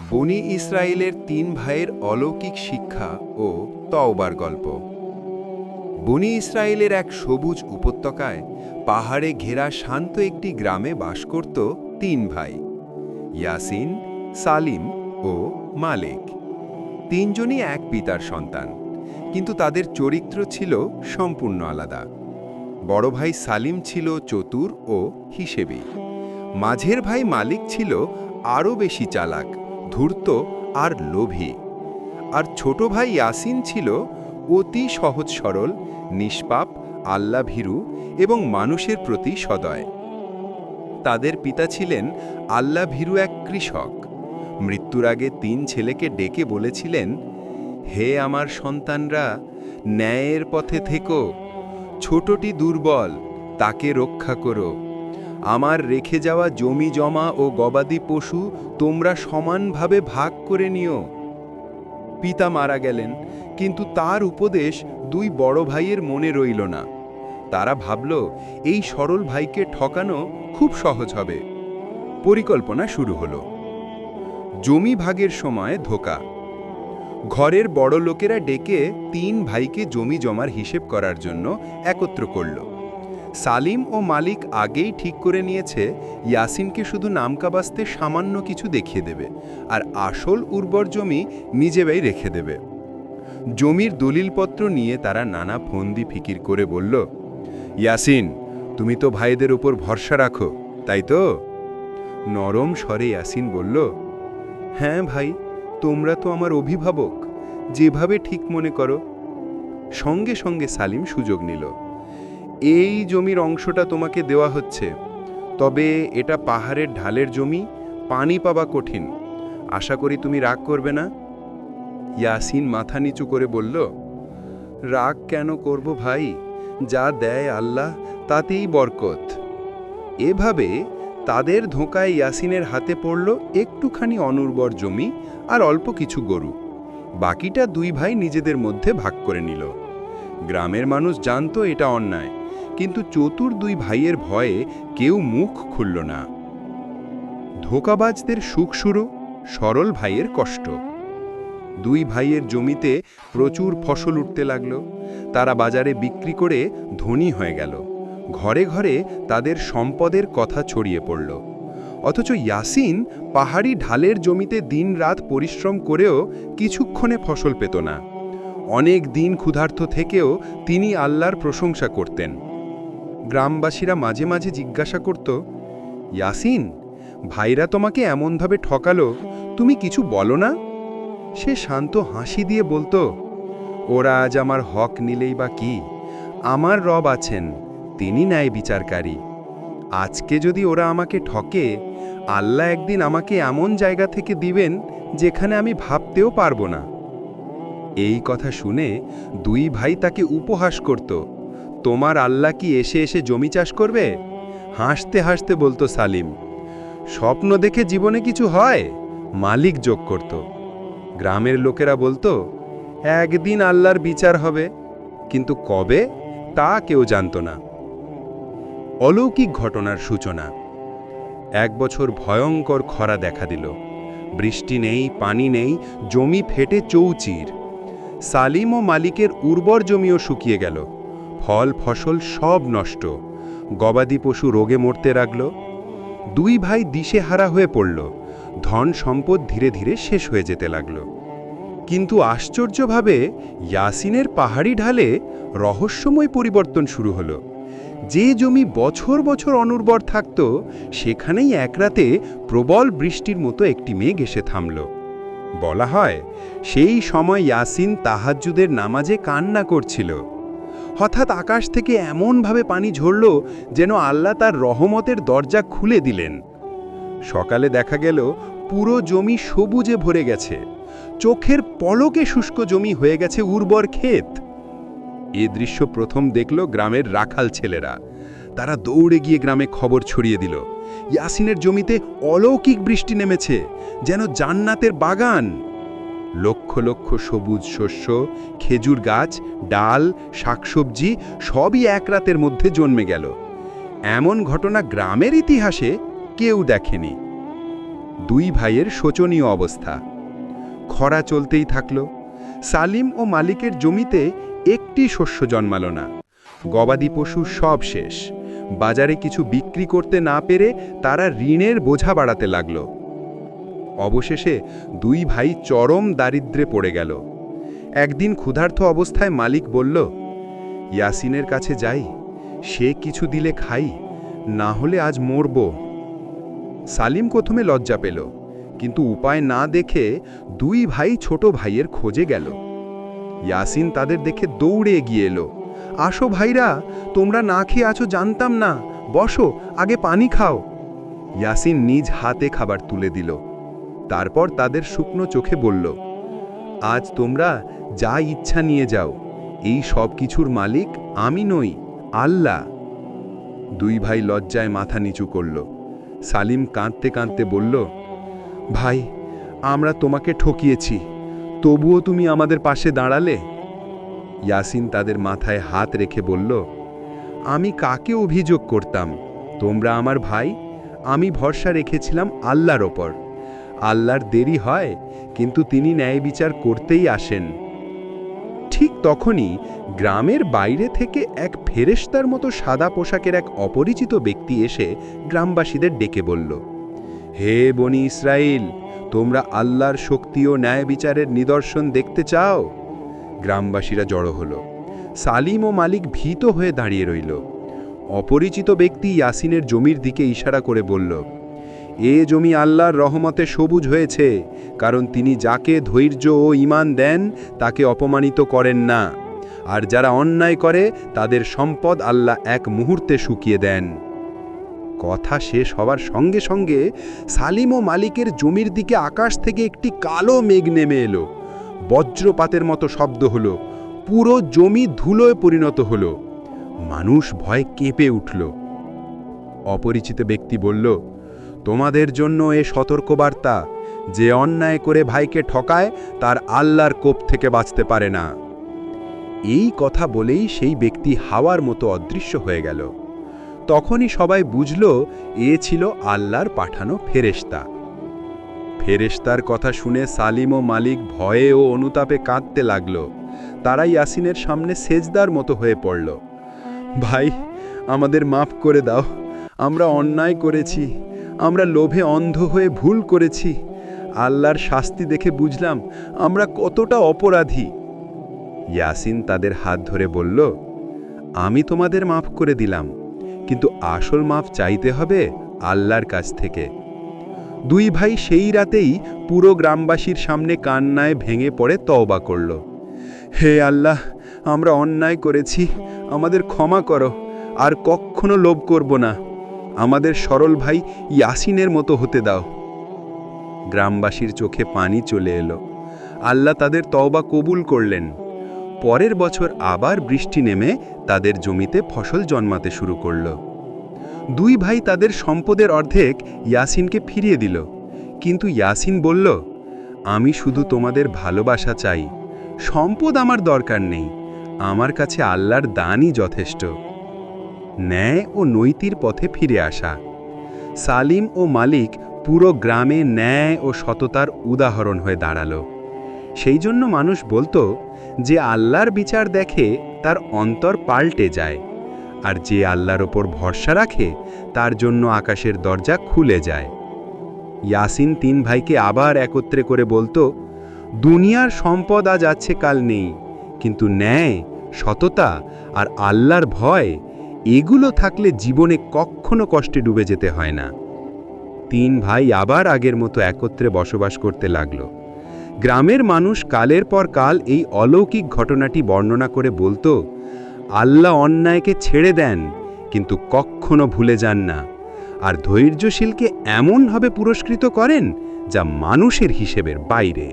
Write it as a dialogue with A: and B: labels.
A: বনি ইসরায়েলের তিন ভাইয়ের অলৌকিক শিক্ষা ও তওবার গল্প। বনি ইসরায়েলের এক সবুজ উপত্যকায় পাহাড়ে ঘেরা শান্ত একটি গ্রামে বাস করত তিন ভাই, ইয়াসিন, সালিম ও মালিক। তিনজনই এক পিতার সন্তান, কিন্তু তাদের চরিত্র ছিল সম্পূর্ণ আলাদা। বড় ভাই সালিম ছিল চতুর ও হিসেবে। মাঝের ভাই মালিক ছিল আরও বেশি চালাক। ধূর্ত আর লোভী। আর ছোট ভাই ইয়াসিন ছিল অতি সহজ সরল, নিষ্পাপ, আল্লাভীরু এবং মানুষের প্রতি সদয়। তাদের পিতা ছিলেন আল্লাভীরু এক কৃষক। মৃত্যুর আগে তিন ছেলেকে ডেকে বলেছিলেন, হে আমার সন্তানরা, ন্যায়ের পথে থেকো। ছোটটি দুর্বল, তাকে রক্ষা করো। আমার রেখে যাওয়া জমি জমা ও গবাদি পশু তোমরা সমানভাবে ভাগ করে নিও। পিতা মারা গেলেন, কিন্তু তার উপদেশ দুই বড় ভাইয়ের মনে রইল না। তারা ভাবল, এই সরল ভাইকে ঠকানো খুব সহজ হবে। পরিকল্পনা শুরু হলো। জমি ভাগের সময় ধোকা। ঘরের বড় লোকেরা ডেকে তিন ভাইকে জমি জমার হিসেব করার জন্য একত্র করল। সালিম ও মালিক আগেই ঠিক করে নিয়েছে, ইয়াসিনকে শুধু নামকাবাস্তে সামান্য কিছু দেখিয়ে দেবে, আর আসল উর্বর জমি নিজেরাই রেখে দেবে। জমির দলিলপত্র নিয়ে তারা নানা ফন্দি ফিকির করে বলল, ইয়াসিন, তুমি তো ভাইদের উপর ভরসা রাখো, তাই তো? নরম স্বরে ইয়াসিন বলল হ্যাঁ ভাই, তোমরা তো আমার অভিভাবক, যেভাবে ঠিক মনে করো। সঙ্গে সঙ্গে সালিম সুযোগ নিল। এই জমির অংশটা তোমাকে দেওয়া হচ্ছে। তবে এটা পাহাড়ের ঢালের জমি, পানি পাওয়া কঠিন। আশা করি তুমি রাগ করবে না। ইয়াসিন মাথা নিচু করে বলল, রাগ কেন করব ভাই? যা দেয় আল্লাহ, তাতেই বরকত। এভাবে তাদের ধোঁকায় ইয়াসিনের হাতে পড়ল একটুখানি অনুর্বর জমি আর অল্প কিছু গরু। বাকিটা দুই ভাই নিজেদের মধ্যে ভাগ করে নিল। গ্রামের মানুষ জানতো এটা অন্যায়। কিন্তু চতুর দুই ভাইয়ের ভয়ে কেউ মুখ খুলল না। ধোকাবাজদের সুখ সরল ভাইয়ের কষ্ট। দুই ভাইয়ের জমিতে প্রচুর ফসল উঠতে লাগল। তারা বাজারে বিক্রি করে ধনী হয়ে গেল। ঘরে ঘরে তাদের সম্পদের কথা ছড়িয়ে পড়ল। অথচ ইয়াসিন পাহাড়ি ঢালের জমিতে দিনরাত পরিশ্রম করেও কিছুক্ষণে ফসল পেত না। অনেক দিন ক্ষুধার্ত থেকেও তিনি আল্লাহর প্রশংসা করতেন। গ্রামবাসীরা মাঝে মাঝে জিজ্ঞাসা করত, ইয়াসিন, ভাইরা তোমাকে এমনভাবে ঠকালো, তুমি কিছু বলো না? সে শান্ত হাসি দিয়ে বলতো, ওরা আজ আমার হক নিলেই বা কি? আমার রব আছেন, তিনি ন্যায় বিচারকারী। আজকে যদি ওরা আমাকে ঠকে, আল্লাহ একদিন আমাকে এমন জায়গা থেকে দিবেন যেখানে আমি ভাবতেও পারব না। এই কথা শুনে দুই ভাই তাকে উপহাস করত। তোমার আল্লাহ কি এসে এসে জমি চাষ করবে? হাসতে হাসতে বলতো সালিম, স্বপ্ন দেখে জীবনে কিছু হয়? মালিক যোগ করত। গ্রামের লোকেরা বলতো, একদিন আল্লাহর বিচার হবে, কিন্তু কবে তা কেউ জানত না। অলৌকিক ঘটনার সূচনা। এক বছর ভয়ঙ্কর খরা দেখা দিল। বৃষ্টি নেই, পানি নেই, জমি ফেটে চৌচির। সালিম ও মালিকের উর্বর জমিও শুকিয়ে গেল। ফল, ফসল সব নষ্ট। গবাদি পশু রোগে মরতে লাগল দুই ভাই দিশেহারা হয়ে পড়ল। ধন সম্পদ ধীরে ধীরে শেষ হয়ে যেতে লাগল। কিন্তু আশ্চর্যভাবে ইয়াসিনের পাহাড়ি ঢালে রহস্যময় পরিবর্তন শুরু হলো। যে জমি বছর বছর অনুর্বর থাকত, সেখানেই এক রাতে প্রবল বৃষ্টির মতো একটি মেঘ এসে থামল। বলা হয়, সেই সময় ইয়াসিন তাহাজ্জুদের নামাজে কান্না করছিল। হঠাৎ আকাশ থেকে এমনভাবে পানি ঝরল যেন আল্লাহ তার রহমতের দরজা খুলে দিলেন। সকালে দেখা গেল পুরো জমি সবুজে ভরে গেছে। চোখের পলকে শুষ্ক জমি হয়ে গেছে উর্বর ক্ষেত। এ দৃশ্য প্রথম দেখল গ্রামের রাখাল ছেলেরা। তারা দৌড়ে গিয়ে গ্রামে খবর ছড়িয়ে দিল। ইয়াসিনের জমিতে অলৌকিক বৃষ্টি নেমেছে, যেন জান্নাতের বাগান। লক্ষ লক্ষ সবুজ শস্য, খেজুর গাছ, ডাল, শাকসবজি, সবই এক রাতের মধ্যে জন্মে গেল। এমন ঘটনা গ্রামের ইতিহাসে কেউ দেখেনি। দুই ভাইয়ের শোচনীয় অবস্থা। খরা চলতেই থাকল। সালিম ও মালিকের জমিতে একটি শস্য জন্মাল না। গবাদি পশু সব শেষ। বাজারে কিছু বিক্রি করতে না পেরে তারা ঋণের বোঝা বাড়াতে লাগল। অবশেষে দুই ভাই চরম দারিদ্রে পড়ে গেল। একদিন ক্ষুধার্ত অবস্থায় মালিক বলল, ইয়াসিনের কাছে যাই, সে কিছু দিলে খাই, না হলে আজ মরব। সালিম প্রথমে লজ্জা পেল, কিন্তু উপায় না দেখে দুই ভাই ছোট ভাইয়ের খোঁজে গেল। ইয়াসিন তাদের দেখে দৌড়ে এগিয়ে এলো, আসো ভাইরা, তোমরা না খেয়ে আছো, জানতাম না। বসো, আগে পানি খাও। ইয়াসিন নিজ হাতে খাবার তুলে দিল। তারপর তাদের শুকনো চোখে বলল, আজ তোমরা যা ইচ্ছা নিয়ে যাও, এই সব কিছুর মালিক আমি নই, আল্লাহ। দুই ভাই লজ্জায় মাথা নিচু করল। সালিম কাঁদতে কাঁদতে বলল, ভাই, আমরা তোমাকে ঠকিয়েছি, তবুও তুমি আমাদের পাশে দাঁড়ালে? ইয়াসিন তাদের মাথায় হাত রেখে বলল, আমি কাকে অভিযোগ করতাম? তোমরা আমার ভাই, আমি ভরসা রেখেছিলাম আল্লাহর ওপর। আল্লাহর দেরি হয়, কিন্তু তিনি ন্যায় বিচার করতেই আসেন। ঠিক তখনই গ্রামের বাইরে থেকে এক ফেরেশতার মতো সাদা পোশাকের এক অপরিচিত ব্যক্তি এসে গ্রামবাসীদের ডেকে বলল, হে বনি ইসরায়েল তোমরা আল্লাহর শক্তি ও ন্যায় বিচারের নিদর্শন দেখতে চাও? গ্রামবাসীরা জড়ো হলো। সালিম ও মালিক ভীত হয়ে দাঁড়িয়ে রইল। অপরিচিত ব্যক্তি ইয়াসিনের জমির দিকে ইশারা করে বলল এ জমি আল্লাহর রহমতে সবুজ হয়েছে, কারণ তিনি যাকে ধৈর্য ও ঈমান দেন, তাকে অপমানিত করেন না। আর যারা অন্যায় করে, তাদের সম্পদ আল্লাহ এক মুহূর্তে শুকিয়ে দেন। কথা শেষ হওয়ার সঙ্গে সঙ্গে সালিম ও মালিকের জমির দিকে আকাশ থেকে একটি কালো মেঘ নেমে এলো। বজ্রপাতের মতো শব্দ হলো, পুরো জমি ধুলোয় পরিণত হলো। মানুষ ভয় কেঁপে উঠল। অপরিচিত ব্যক্তি বলল তোমাদের জন্য এ সতর্কবার্তা, যে অন্যায় করে ভাইকে ঠকায়, তার আল্লাহর কোপ থেকে বাঁচতে পারে না। এই কথা বলেই সেই ব্যক্তি হাওয়ার মতো অদৃশ্য হয়ে গেল। তখনই সবাই বুঝল, এ ছিল আল্লাহর পাঠানো ফেরেশতা। ফেরেশতার কথা শুনে সালিম ও মালিক ভয়ে ও অনুতাপে কাঁদতে লাগল। তারা ইয়াসিনের সামনে সেজদার মতো হয়ে পড়ল। ভাই, আমাদের মাফ করে দাও, আমরা অন্যায় করেছি আমরা লোভে অন্ধ হয়ে ভুল করেছি। আল্লাহর শাস্তি দেখে বুঝলাম আমরা কতটা অপরাধী। ইয়াসিন তাদের হাত ধরে বলল, আমি তোমাদের মাফ করে দিলাম, কিন্তু আসল মাফ চাইতে হবে আল্লাহর কাছ থেকে। দুই ভাই সেই রাতেই পুরো গ্রামবাসীর সামনে কান্নায় ভেঙে পড়ে তওবা করল। হে আল্লাহ, আমরা অন্যায় করেছি, আমাদের ক্ষমা করো, আর কখনো লোভ করব না। আমাদের সরল ভাই ইয়াসিনের মতো হতে দাও। গ্রামবাসীর চোখে পানি চলে এলো। আল্লাহ তাদের তওবা কবুল করলেন। পরের বছর আবার বৃষ্টি নেমে তাদের জমিতে ফসল জন্মাতে শুরু করল। দুই ভাই তাদের সম্পদের অর্ধেক ইয়াসিনকে ফিরিয়ে দিল। কিন্তু ইয়াসিন বলল, আমি শুধু তোমাদের ভালোবাসা চাই। সম্পদ আমার দরকার নেই। আমার কাছে আল্লাহর দানই যথেষ্ট। ন্যায় ও নৈতির পথে ফিরে আসা। সালিম ও মালিক পুরো গ্রামে ন্যায় ও সততার উদাহরণ হয়ে দাঁড়াল। সেই জন্য মানুষ বলতো যে আল্লাহর বিচার দেখে তার অন্তর পাল্টে যায়, আর যে আল্লাহর ওপর ভরসা রাখে তার জন্য আকাশের দরজা খুলে যায়। ইয়াসিন তিন ভাইকে আবার একত্রে করে বলতো, দুনিয়ার সম্পদ আজ আছে, কাল নেই, কিন্তু ন্যায়, সততা আর আল্লাহর ভয় এগুলো থাকলে জীবনে কখনো কষ্টে ডুবে যেতে হয় না। তিন ভাই আবার আগের মতো একত্রে বসবাস করতে লাগল। গ্রামের মানুষ কালের পর কাল এই অলৌকিক ঘটনাটি বর্ণনা করে বলতো, আল্লাহ অন্যায়কে ছেড়ে দেন, কিন্তু কখনো ভুলে যান না। আর ধৈর্যশীলকে এমনভাবে পুরস্কৃত করেন যা মানুষের হিসেবের বাইরে।